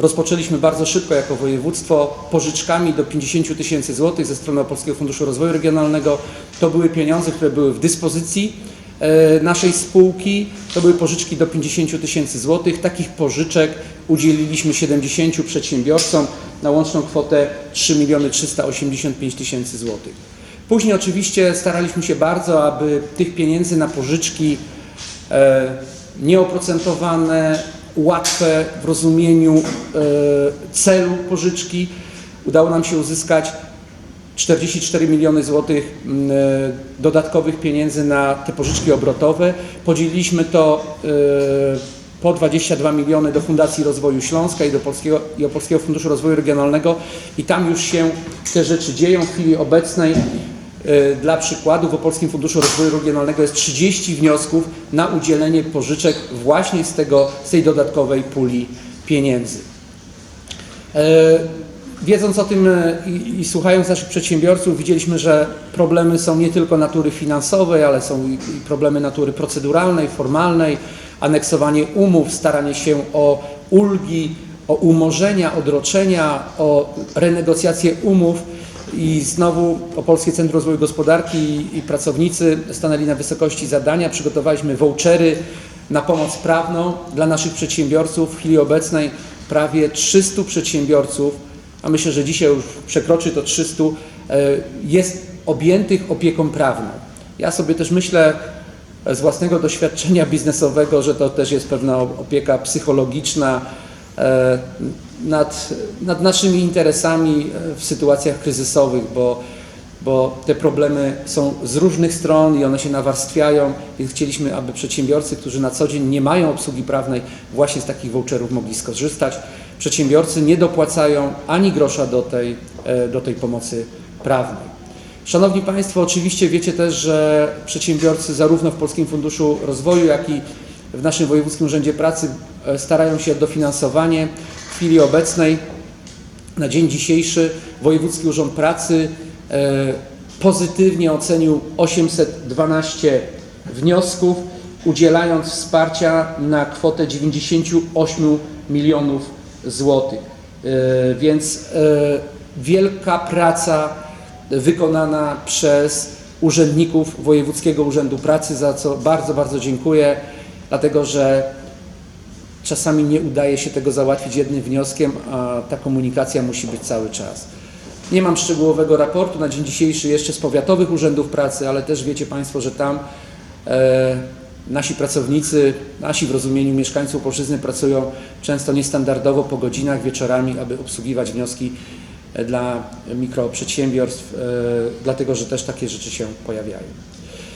Rozpoczęliśmy bardzo szybko jako województwo pożyczkami do 50 tysięcy złotych ze strony Polskiego Funduszu Rozwoju Regionalnego. To były pieniądze, które były w dyspozycji e, naszej spółki. To były pożyczki do 50 tysięcy złotych. Takich pożyczek udzieliliśmy 70 przedsiębiorcom na łączną kwotę 3 miliony 385 tysięcy złotych. Później oczywiście staraliśmy się bardzo, aby tych pieniędzy na pożyczki e, nieoprocentowane, łatwe w rozumieniu e, celu pożyczki. Udało nam się uzyskać 44 miliony złotych e, dodatkowych pieniędzy na te pożyczki obrotowe. Podzieliliśmy to e, po 22 miliony do Fundacji Rozwoju Śląska i do Polskiego, i do Polskiego Funduszu Rozwoju Regionalnego i tam już się te rzeczy dzieją w chwili obecnej. E, Dla przykładu w Polskim Funduszu Rozwoju Regionalnego jest 30 wniosków na udzielenie pożyczek właśnie z, tego, z tej dodatkowej puli pieniędzy. E, Wiedząc o tym e, i, i słuchając naszych przedsiębiorców, widzieliśmy, że problemy są nie tylko natury finansowej, ale są i, problemy natury proceduralnej, formalnej, aneksowanie umów, staranie się o ulgi, o umorzenia, odroczenia, o renegocjację umów. I znowu Opolskie Centrum Rozwoju Gospodarki i, pracownicy stanęli na wysokości zadania. Przygotowaliśmy vouchery na pomoc prawną dla naszych przedsiębiorców. W chwili obecnej prawie 300 przedsiębiorców, a myślę, że dzisiaj już przekroczy to 300, e, jest objętych opieką prawną. Ja sobie też myślę z własnego doświadczenia biznesowego, że to też jest pewna opieka psychologiczna e, nad, nad naszymi interesami e, w sytuacjach kryzysowych, bo, bo te problemy są z różnych stron i one się nawarstwiają, więc chcieliśmy, aby przedsiębiorcy, którzy na co dzień nie mają obsługi prawnej, właśnie z takich voucherów mogli skorzystać. Przedsiębiorcy nie dopłacają ani grosza do tej, e, do tej pomocy prawnej. Szanowni Państwo, oczywiście wiecie też, że przedsiębiorcy zarówno w Polskim Funduszu Rozwoju, jak i w naszym Wojewódzkim Urzędzie Pracy e, starają się o dofinansowanie. Chwili obecnej, na dzień dzisiejszy, Wojewódzki Urząd Pracy e, pozytywnie ocenił 812 wniosków, udzielając wsparcia na kwotę 98 milionów złotych. E, Więc e, wielka praca wykonana przez urzędników Wojewódzkiego Urzędu Pracy, za co bardzo, bardzo dziękuję, dlatego że czasami nie udaje się tego załatwić jednym wnioskiem, a ta komunikacja musi być cały czas. Nie mam szczegółowego raportu na dzień dzisiejszy jeszcze z powiatowych urzędów pracy, ale też wiecie Państwo, że tam e, nasi pracownicy, nasi w rozumieniu mieszkańców Opolszczyzny pracują często niestandardowo po godzinach, wieczorami, aby obsługiwać wnioski e, dla mikroprzedsiębiorstw, e, dlatego że też takie rzeczy się pojawiają.